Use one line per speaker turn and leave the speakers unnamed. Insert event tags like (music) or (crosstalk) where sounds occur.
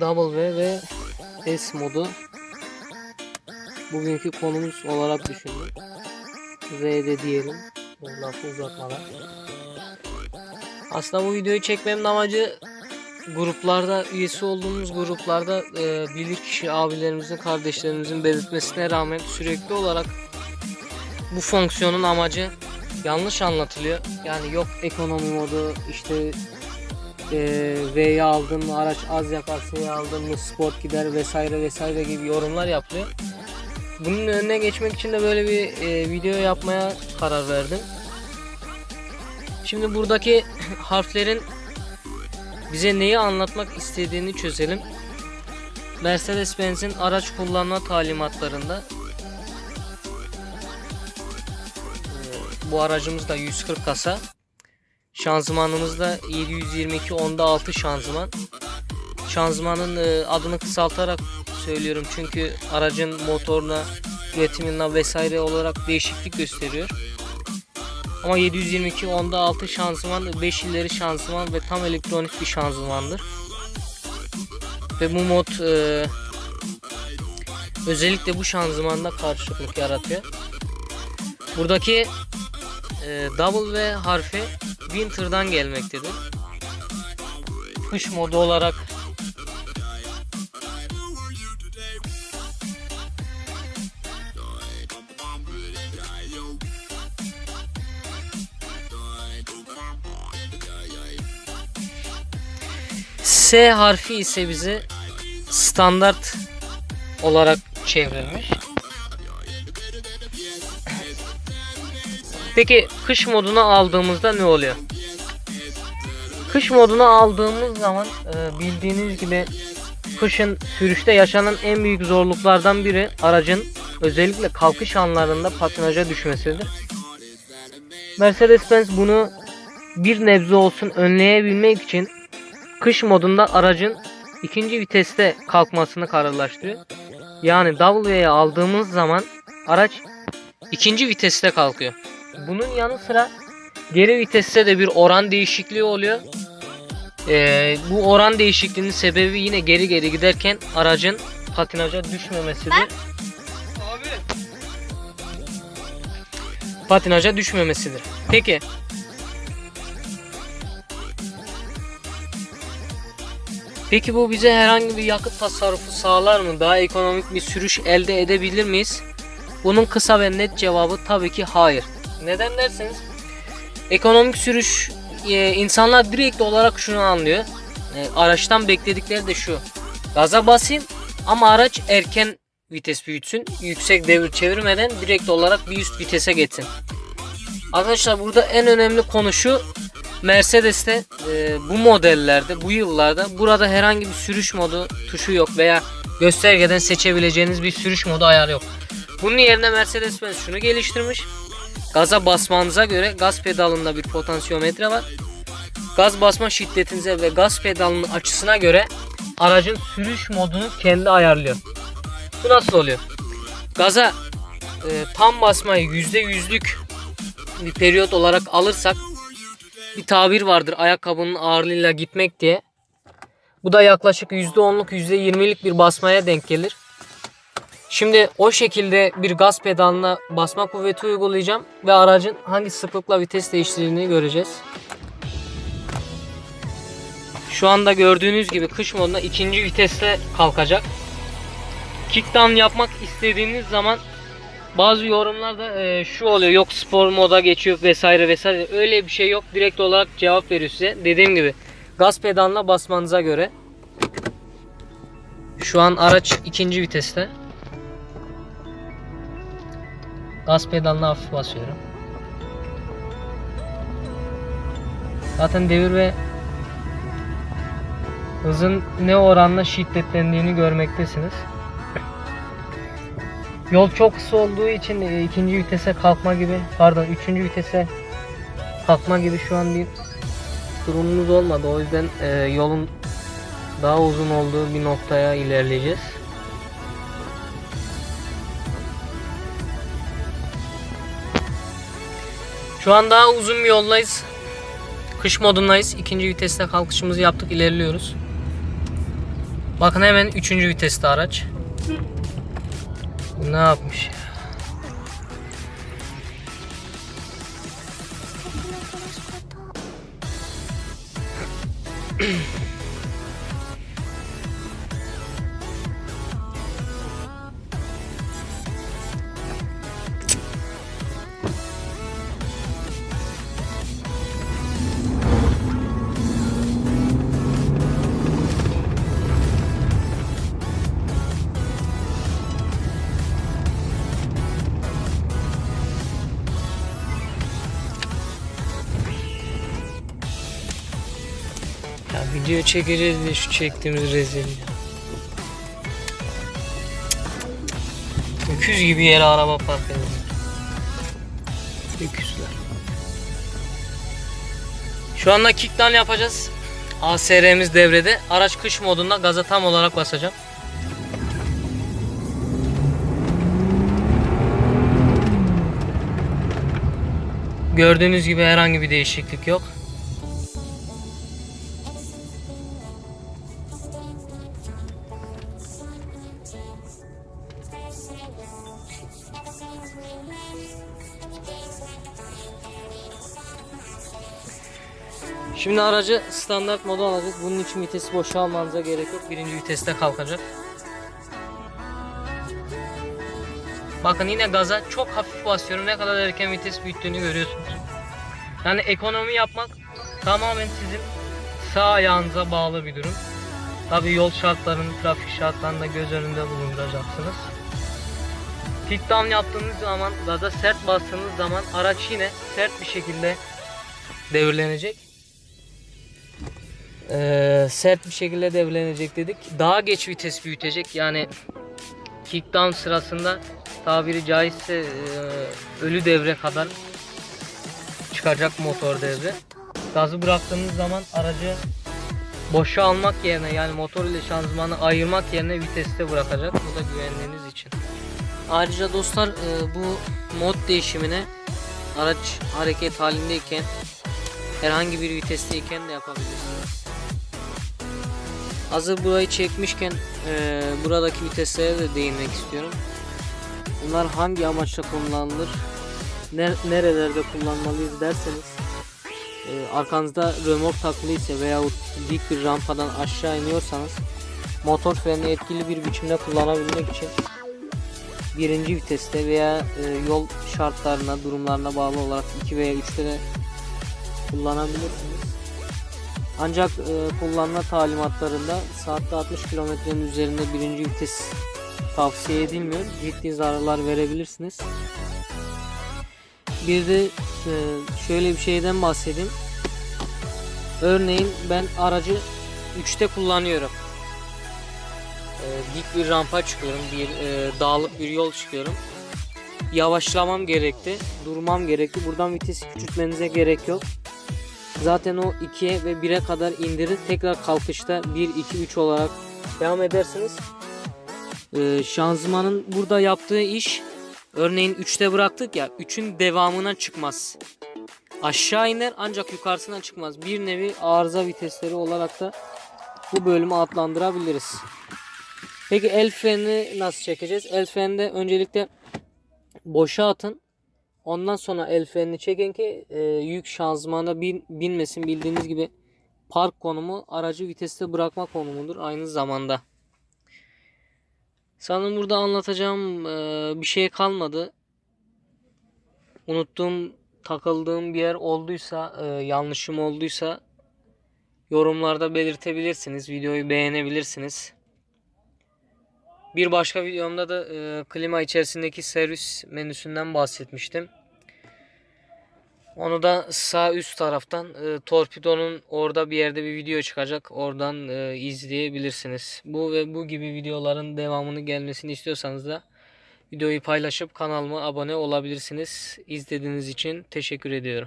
W ve S modu bugünkü konumuz olarak düşündüm. V'de diyelim. Lafı uzatmadan. Aslında bu videoyu çekmemin amacı gruplarda üyesi olduğumuz gruplarda e, bilir kişi abilerimizin kardeşlerimizin belirtmesine rağmen sürekli olarak bu fonksiyonun amacı yanlış anlatılıyor. Yani yok ekonomi modu işte e, V'yi aldın mı araç az yakar S'yi aldın mı sport gider vesaire vesaire gibi yorumlar yapılıyor. Bunun önüne geçmek için de böyle bir e, video yapmaya karar verdim. Şimdi buradaki (coughs) harflerin bize neyi anlatmak istediğini çözelim. Mercedes-Benz'in araç kullanma talimatlarında e, bu aracımız da 140 kasa. Şanzımanımız da 722 onda 6 şanzıman. Şanzımanın e, adını kısaltarak söylüyorum çünkü aracın motoruna, üretimine vesaire olarak değişiklik gösteriyor. Ama 722 onda 6 şanzıman, 5 ileri şanzıman ve tam elektronik bir şanzımandır. Ve bu mod e, özellikle bu şanzımanda karşılık yaratıyor. Buradaki e, W harfi Winter'dan gelmektedir. Kış modu olarak S harfi ise bize standart olarak çevrilmiş. Peki kış moduna aldığımızda ne oluyor? Kış moduna aldığımız zaman e, bildiğiniz gibi kışın sürüşte yaşanan en büyük zorluklardan biri aracın özellikle kalkış anlarında patinaja düşmesidir. Mercedes-Benz bunu bir nebze olsun önleyebilmek için kış modunda aracın ikinci viteste kalkmasını kararlaştırıyor. Yani W'ye aldığımız zaman araç ikinci viteste kalkıyor. Bunun yanı sıra geri viteste de bir oran değişikliği oluyor. Ee, bu oran değişikliğinin sebebi yine geri geri giderken aracın patinaja düşmemesidir. Patinaja düşmemesidir. Peki Peki bu bize herhangi bir yakıt tasarrufu sağlar mı? Daha ekonomik bir sürüş elde edebilir miyiz? Bunun kısa ve net cevabı tabii ki hayır. Neden derseniz ekonomik sürüş e, insanlar direkt olarak şunu anlıyor. E, araçtan bekledikleri de şu. Gaza basayım ama araç erken vites büyütsün. Yüksek devir çevirmeden direkt olarak bir üst vitese geçsin. Arkadaşlar burada en önemli konu şu. Mercedes'te e, bu modellerde bu yıllarda burada herhangi bir sürüş modu tuşu yok veya göstergeden seçebileceğiniz bir sürüş modu ayarı yok. Bunun yerine Mercedes-Benz şunu geliştirmiş. Gaza basmanıza göre gaz pedalında bir potansiyometre var. Gaz basma şiddetinize ve gaz pedalının açısına göre aracın sürüş modunu kendi ayarlıyor. Bu nasıl oluyor? Gaza e, tam basmayı %100'lük bir periyot olarak alırsak bir tabir vardır ayakkabının ağırlığıyla gitmek diye. Bu da yaklaşık %10'luk %20'lik bir basmaya denk gelir. Şimdi o şekilde bir gaz pedalına basma kuvveti uygulayacağım ve aracın hangi sıklıkla vites değiştirdiğini göreceğiz. Şu anda gördüğünüz gibi kış modunda ikinci viteste kalkacak. Kickdown yapmak istediğiniz zaman bazı yorumlarda e, şu oluyor yok spor moda geçiyor vesaire vesaire öyle bir şey yok direkt olarak cevap veriyor size dediğim gibi gaz pedalına basmanıza göre şu an araç ikinci viteste gaz pedalına hafif basıyorum zaten devir ve hızın ne oranla şiddetlendiğini görmektesiniz Yol çok kısa olduğu için e, ikinci vitese kalkma gibi pardon üçüncü vitese kalkma gibi şu an bir durumumuz olmadı. O yüzden e, yolun daha uzun olduğu bir noktaya ilerleyeceğiz. Şu an daha uzun bir yoldayız. Kış modundayız. İkinci viteste kalkışımızı yaptık. ilerliyoruz. Bakın hemen üçüncü viteste araç. Ne yapmış ya? (clears throat) video çekeceğiz diye şu çektiğimiz rezil. Öküz gibi yere araba park ediyor. Öküzler. Şu anda kickdown yapacağız. ASR'miz devrede. Araç kış modunda gaza tam olarak basacağım. Gördüğünüz gibi herhangi bir değişiklik yok. Şimdi aracı standart moda alacağız. Bunun için vitesi boşa almanıza gerek yok. Birinci viteste kalkacak. Bakın yine gaza çok hafif basıyorum. Ne kadar erken vites büyüttüğünü görüyorsunuz. Yani ekonomi yapmak tamamen sizin sağ ayağınıza bağlı bir durum. Tabi yol şartlarını, trafik şartlarını da göz önünde bulunduracaksınız. Kickdown yaptığınız zaman, gaza sert bastığınız zaman araç yine sert bir şekilde devirlenecek. Ee, sert bir şekilde devirlenecek dedik. Daha geç vites büyütecek. Yani kickdown sırasında tabiri caizse e, ölü devre kadar çıkacak motor devre. Gazı bıraktığınız zaman aracı boşa almak yerine yani motor ile şanzımanı ayırmak yerine viteste bırakacak. Bu da güvenliğiniz için. Ayrıca dostlar e, bu mod değişimine araç hareket halindeyken herhangi bir vitesteyken de yapabilirsiniz. Hazır burayı çekmişken e, buradaki viteslere de değinmek istiyorum. Bunlar hangi amaçla kullanılır? ner- nerelerde kullanmalıyız derseniz e, arkanızda römork takılıysa veyahut dik bir rampadan aşağı iniyorsanız motor freni etkili bir biçimde kullanabilmek için birinci viteste veya e, yol şartlarına, durumlarına bağlı olarak 2 veya 3'te de kullanabilirsiniz. Ancak e, kullanma talimatlarında saatte 60 kilometrenin üzerinde birinci vites tavsiye edilmiyor. Ciddi zararlar verebilirsiniz. Bir de e, şöyle bir şeyden bahsedeyim. Örneğin ben aracı 3'te kullanıyorum. E, dik bir rampa çıkıyorum, bir e, dağlık bir yol çıkıyorum. Yavaşlamam gerekti, durmam gerekti. Buradan vitesi küçültmenize gerek yok. Zaten o 2'ye ve 1'e kadar indirir. Tekrar kalkışta 1, 2, 3 olarak devam edersiniz. Ee, şanzımanın burada yaptığı iş örneğin 3'te bıraktık ya 3'ün devamına çıkmaz. Aşağı iner ancak yukarısına çıkmaz. Bir nevi arıza vitesleri olarak da bu bölümü adlandırabiliriz. Peki el frenini nasıl çekeceğiz? El freninde öncelikle boşa atın. Ondan sonra el frenini çekin ki e, yük şanzımana bin, binmesin. Bildiğiniz gibi park konumu aracı viteste bırakma konumudur aynı zamanda. Sanırım burada anlatacağım e, bir şey kalmadı. Unuttuğum, takıldığım bir yer olduysa, e, yanlışım olduysa yorumlarda belirtebilirsiniz. Videoyu beğenebilirsiniz. Bir başka videomda da e, klima içerisindeki servis menüsünden bahsetmiştim. Onu da sağ üst taraftan e, torpidonun orada bir yerde bir video çıkacak. Oradan e, izleyebilirsiniz. Bu ve bu gibi videoların devamını gelmesini istiyorsanız da videoyu paylaşıp kanalıma abone olabilirsiniz. İzlediğiniz için teşekkür ediyorum.